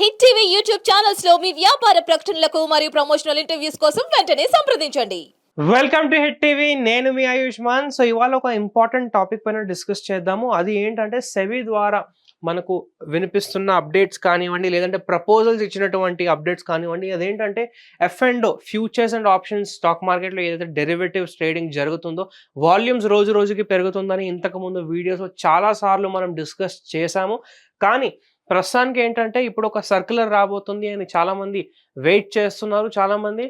Hit TV YouTube ఛానల్స్లో మీ వ్యాపార ప్రకటనలకు మరియు ప్రమోషనల్ ఇంటర్వ్యూస్ కోసం వెంటనే సంప్రదించండి. వెల్కమ్ టు హిట్ టీవీ నేను మీ ఆయుష్మాన్. సో ఇవాళ ఒక ఇంపార్టెంట్ టాపిక్ పైన డిస్కస్ చేద్దాము. అది ఏంటంటే సెవి ద్వారా మనకు వినిపిస్తున్న అప్డేట్స్ కానివ్వండి లేదంటే ప్రపోజల్స్ ఇచ్చినటువంటి అప్డేట్స్ కానివ్వండి అదేంటంటే F and futures and options stock మార్కెట్లో ఏదైతే డెరివేటివ్స్ ట్రేడింగ్ జరుగుతుందో వాల్యూమ్స్ రోజు రోజుకి పెరుగుతుందని ఇంతకుముందు వీడియోస్లో చాలా సార్లు మనం డిస్కస్ చేశాము. కానీ ప్రస్తుతానికి ఏంటంటే ఇప్పుడు ఒక సర్క్యులర్ రాబోతుంది అని చాలామంది వెయిట్ చేస్తున్నారు చాలామంది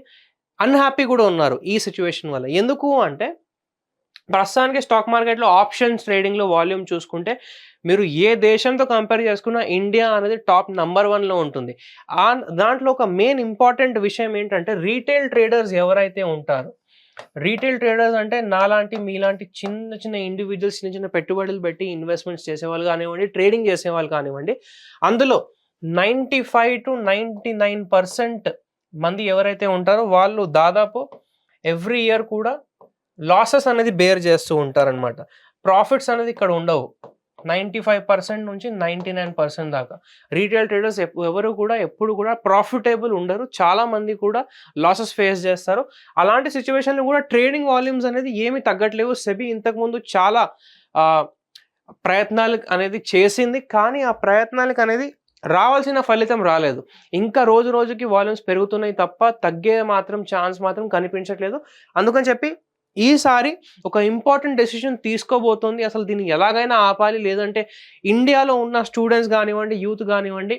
అన్హ్యాపీ కూడా ఉన్నారు ఈ సిచ్యువేషన్ వల్ల. ఎందుకు అంటే ప్రస్తుతానికి స్టాక్ మార్కెట్లో ఆప్షన్స్ ట్రేడింగ్లో వాల్యూమ్ చూసుకుంటే మీరు ఏ దేశంతో కంపేర్ చేసుకున్నా ఇండియా అనేది టాప్ నంబర్ వన్లో ఉంటుంది. ఆ దాంట్లో ఒక మెయిన్ ఇంపార్టెంట్ విషయం ఏంటంటే రీటైల్ ట్రేడర్స్ ఎవరైతే ఉంటారో రీటైల్ ట్రేడర్స్ అంటే నాలాంటి మీలాంటి చిన్న చిన్న ఇండివిజువల్స్ చిన్న చిన్న పెట్టుబడులు పెట్టి ఇన్వెస్ట్మెంట్స్ చేసేవాళ్ళు కానివ్వండి ట్రేడింగ్ చేసేవాళ్ళు కానివ్వండి అందులో ninety five to ninety nine percent మంది ఎవరైతే ఉంటారో వాళ్ళు దాదాపు ఎవ్రీ ఇయర్ కూడా లాసెస్ అనేది బేర్ చేస్తూ ఉంటారనమాట ప్రాఫిట్స్ అనేది ఇక్కడ ఉండవు. నైంటీ ఫైవ్ పర్సెంట్ నుంచి నైంటీ నైన్ పర్సెంట్ దాకా. రీటైల్ ట్రేడర్స్ ఎవరు కూడా ఎప్పుడు కూడా ప్రాఫిటబుల్ ఉండరు. చాలా మంది కూడా లాసెస్ ఫేస్ చేస్తారు. అలాంటి సిచ్యువేషన్లో కూడా ట్రేడింగ్ వాల్యూమ్స్ అనేది ఏమి తగ్గట్లేవు. సెబీ ఇంతకుముందు చాలా ప్రయత్నాలు అనేది చేసింది. కానీ ఆ ప్రయత్నాలకు అనేది రావాల్సిన ఫలితం రాలేదు. ఇంకా రోజు రోజుకి వాల్యూమ్స్ పెరుగుతున్నాయి తప్ప తగ్గే మాత్రం ఛాన్స్ మాత్రం కనిపించట్లేదు. అందుకని చెప్పి ఈసారి ఒక ఇంపార్టెంట్ డెసిషన్ తీసుకోబోతోంది. అసలు దీన్ని ఎలాగైనా ఆపాలి లేదంటే ఇండియాలో ఉన్న స్టూడెంట్స్ కానివ్వండి యూత్ కానివ్వండి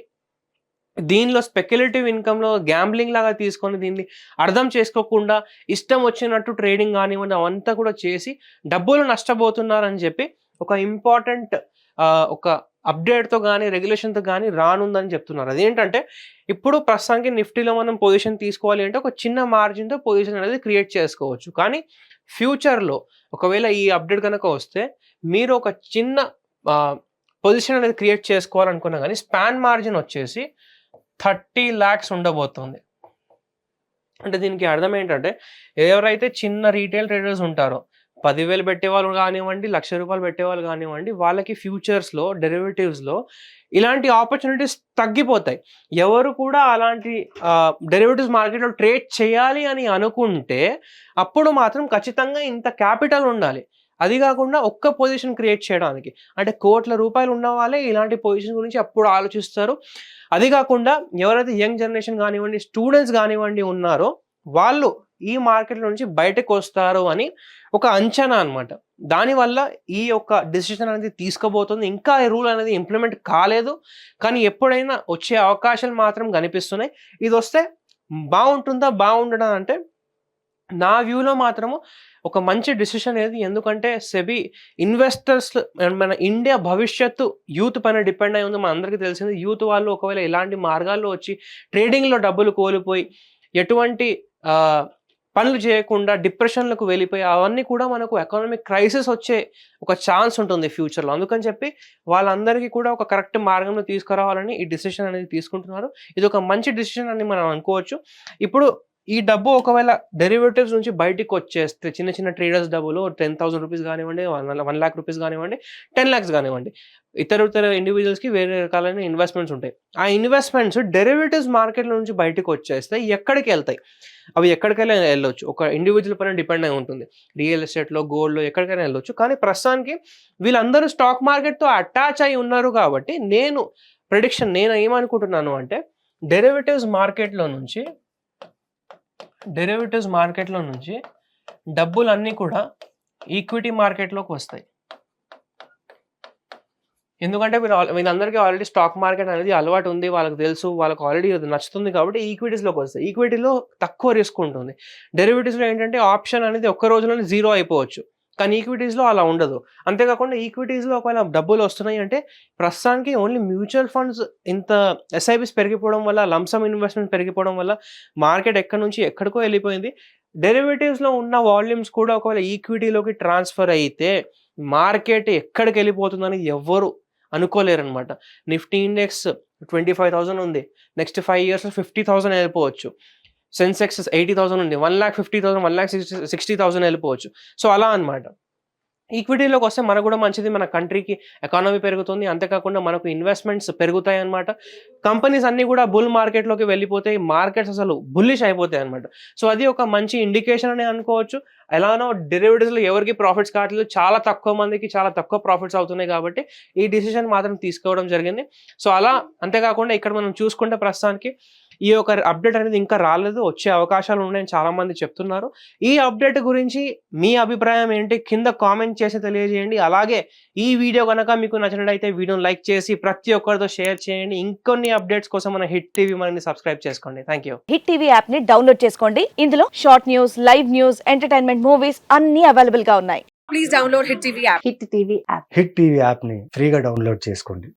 దీనిలో స్పెక్యులేటివ్ ఇన్కమ్లో గ్యాంబ్లింగ్ లాగా తీసుకొని దీన్ని అర్థం చేసుకోకుండా ఇష్టం వచ్చినట్టు ట్రేడింగ్ కానివ్వండి అవంతా కూడా చేసి డబ్బులు నష్టపోతున్నారని చెప్పి ఒక ఇంపార్టెంట్ ఒక అప్డేట్తో కానీ రెగ్యులేషన్తో కానీ రానుందని చెప్తున్నారు. అదేంటంటే ఇప్పుడు ప్రస్తుతానికి నిఫ్టీలో మనం పొజిషన్ తీసుకోవాలి అంటే ఒక చిన్న మార్జిన్తో పొజిషన్ అనేది క్రియేట్ చేసుకోవచ్చు. కానీ ఫ్యూచర్లో ఒకవేళ ఈ అప్డేట్ కనుక వస్తే మీరు ఒక చిన్న పొజిషన్ అనేది క్రియేట్ చేసుకోవాలనుకున్నా కానీ స్పాన్ మార్జిన్ వచ్చేసి థర్టీ ల్యాక్స్ ఉండబోతుంది. అంటే దీనికి అర్థం ఏంటంటే ఎవరైతే చిన్న రీటైల్ ట్రేడర్స్ ఉంటారో పదివేలు పెట్టేవాళ్ళు కానివ్వండి లక్ష రూపాయలు పెట్టేవాళ్ళు కానివ్వండి వాళ్ళకి ఫ్యూచర్స్లో డెరివేటివ్స్లో ఇలాంటి ఆపర్చునిటీస్ తగ్గిపోతాయి. ఎవరు కూడా అలాంటి డెరివేటివ్స్ మార్కెట్లో ట్రేడ్ చేయాలి అని అనుకుంటే అప్పుడు మాత్రం ఖచ్చితంగా ఇంత క్యాపిటల్ ఉండాలి. అది కాకుండా ఒక్క పొజిషన్ క్రియేట్ చేయడానికి. అంటే కోట్ల రూపాయలు ఉన్న వాళ్ళే ఇలాంటి పొజిషన్ గురించి అప్పుడు ఆలోచిస్తారు. అది కాకుండా ఎవరైతే యంగ్ జనరేషన్ కానివ్వండి స్టూడెంట్స్ కానివ్వండి ఉన్నారో వాళ్ళు ఈ మార్కెట్ నుంచి బయటకు వస్తారు అని ఒక అంచనా అనమాట దానివల్ల ఈ యొక్క డిసిషన్ అనేది తీసుకోబోతుంది ఇంకా ఈ రూల్ అనేది ఇంప్లిమెంట్ కాలేదు. కానీ ఎప్పుడైనా వచ్చే అవకాశాలు మాత్రం కనిపిస్తున్నాయి. ఇది వస్తే బాగుంటుందా బాగుండడం అంటే నా వ్యూలో మాత్రము ఒక మంచి డిసిషన్ ఏది? ఎందుకంటే సెబీ ఇన్వెస్టర్స్ మన ఇండియా భవిష్యత్తు యూత్ పైన డిపెండ్ అయి ఉంది. మన అందరికీ తెలిసింది యూత్ వాళ్ళు ఒకవేళ ఇలాంటి మార్గాల్లో వచ్చి ట్రేడింగ్లో డబ్బులు కోల్పోయి ఎటువంటి పనులు చేయకుండా డిప్రెషన్లకు వెళ్ళిపోయి అవన్నీ కూడా మనకు ఎకనామిక్ క్రైసిస్ వచ్చే ఒక ఛాన్స్ ఉంటుంది ఫ్యూచర్లో. అందుకని చెప్పి వాళ్ళందరికీ కూడా ఒక కరెక్ట్ మార్గంలో తీసుకురావాలని ఈ డిసిషన్ అనేది తీసుకుంటున్నారు. ఇది ఒక మంచి డిసిషన్ అని మనం అనుకోవచ్చు. ఇప్పుడు ఈ డబ్బు ఒకవేళ డెరివేటివ్స్ నుంచి బయటికి వచ్చేస్తే చిన్న చిన్న ట్రేడర్స్ డబ్బులు టెన్ థౌసండ్ రూపీస్ కానివ్వండి వన్ వన్ ల్యాక్ రూపీస్ కానివ్వండి టెన్ ల్యాక్స్ కానివ్వండి. ఇతర ఇతర ఇండివిజువల్స్కి వేరే రకాలైన ఇన్వెస్ట్మెంట్స్ ఉంటాయి. ఆ ఇన్వెస్ట్మెంట్స్ డెరివేటివ్స్ మార్కెట్లో నుంచి బయటకు వచ్చేస్తే ఎక్కడికి వెళ్తాయి? అవి ఎక్కడికైనా వెళ్ళొచ్చు. ఒక ఇండివిజువల్ పైన డిపెండ్ అయి ఉంటుంది. రియల్ ఎస్టేట్లో గోల్డ్లో ఎక్కడికైనా వెళ్ళొచ్చు. కానీ ప్రస్తుతానికి వీళ్ళందరూ స్టాక్ మార్కెట్తో అటాచ్ అయి ఉన్నారు కాబట్టి నేను ప్రిడిక్షన్ నేను ఏమనుకుంటున్నాను అంటే డెరివేటివ్స్ మార్కెట్లో నుంచి డెరివేటివ్స్ మార్కెట్లో నుంచి డబ్బులన్నీ కూడా ఈక్విటీ మార్కెట్లోకి వస్తాయి. ఎందుకంటే మీరు ఆల్- వీళ్ళందరికీ ఆల్రెడీ స్టాక్ మార్కెట్ అనేది అలవాటు ఉంది వాళ్ళకి తెలుసు వాళ్ళకి ఆల్రెడీ అది నచ్చుతుంది కాబట్టి ఈక్విటీస్లోకి వస్తాయి. ఈక్విటీలో తక్కువ రిస్క్ ఉంటుంది. డెరివేటివ్స్లో ఏంటంటే ఆప్షన్ అనేది ఒక్క రోజులోనే జీరో అయిపోవచ్చు. కానీ ఈక్విటీస్లో అలా ఉండదు. అంతేకాకుండా ఈక్విటీస్లో ఒకవేళ డబ్బులు వస్తున్నాయి అంటే ప్రస్తుతానికి ఓన్లీ మ్యూచువల్ ఫండ్స్ ఇంత ఎస్ఐబిస్ పెరిగిపోవడం వల్ల లంసమ్ ఇన్వెస్ట్మెంట్ పెరిగిపోవడం వల్ల మార్కెట్ ఎక్కడి నుంచి ఎక్కడికో వెళ్ళిపోయింది. డెరివేటివ్స్లో ఉన్న వాల్యూమ్స్ కూడా ఒకవేళ ఈక్విటీలోకి ట్రాన్స్ఫర్ అయితే మార్కెట్ ఎక్కడికి వెళ్ళిపోతుందని ఎవ్వరు అనుకోలేరనమాట Nifty index twenty five thousand ఉంది. Next five years fifty thousand వెళ్ళిపోవచ్చు. సెన్సెక్స్ ఎయిటీ థౌసండ్ ఉంది. One lakh fifty thousand one lakh sixty sixty thousand వెళ్ళిపోవచ్చు. సో అలా అనమాట ఈక్విటీలోకి వస్తే మనకు కూడా మంచిది. మన కంట్రీకి ఎకానమీ పెరుగుతుంది. అంతేకాకుండా మనకు ఇన్వెస్ట్మెంట్స్ పెరుగుతాయి అనమాట కంపెనీస్ అన్నీ కూడా బుల్ మార్కెట్లోకి వెళ్ళిపోతాయి మార్కెట్స్ అసలు బుల్లిష్ అయిపోతాయి అనమాట సో అది ఒక మంచి ఇండికేషన్ అని అనుకోవచ్చు. ఎలానో డెరివేటివ్స్లో ఎవరికి ప్రాఫిట్స్ కావట్లేదు. చాలా తక్కువ మందికి చాలా తక్కువ ప్రాఫిట్స్ అవుతున్నాయి కాబట్టి ఈ డిసిషన్ మాత్రం తీసుకోవడం జరిగింది. సో అలా అంతేకాకుండా ఇక్కడ మనం చూసుకుంటే ప్రస్తుతానికి ఈ యొక్క అప్డేట్ అనేది ఇంకా రాలేదు వచ్చే అవకాశాలు ఉన్నాయని చాలా మంది చెప్తున్నారు. ఈ అప్డేట్ గురించి మీ అభిప్రాయం ఏంటి? కింద కామెంట్ చేసి తెలియజేయండి. అలాగే ఈ వీడియో కనుక మీకు నచ్చినట్లయితే వీడియోని లైక్ చేసి ప్రతి ఒక్కరితో షేర్ చేయండి. ఇంకొన్ని అప్డేట్స్ కోసం మన హిట్ టీవీ మనని సబ్స్క్రైబ్ చేసుకోండి. థ్యాంక్ యూ హిట్ టీవీ యాప్ని డౌన్లోడ్ చేసుకోండి. ఇందులో short news live news entertainment movies అన్ని అవైలబుల్గా ఉన్నాయి. Please download Hit TV app. Hit TV app hit TV యాప్ని ఫ్రీగా డౌన్లోడ్ చేసుకోండి.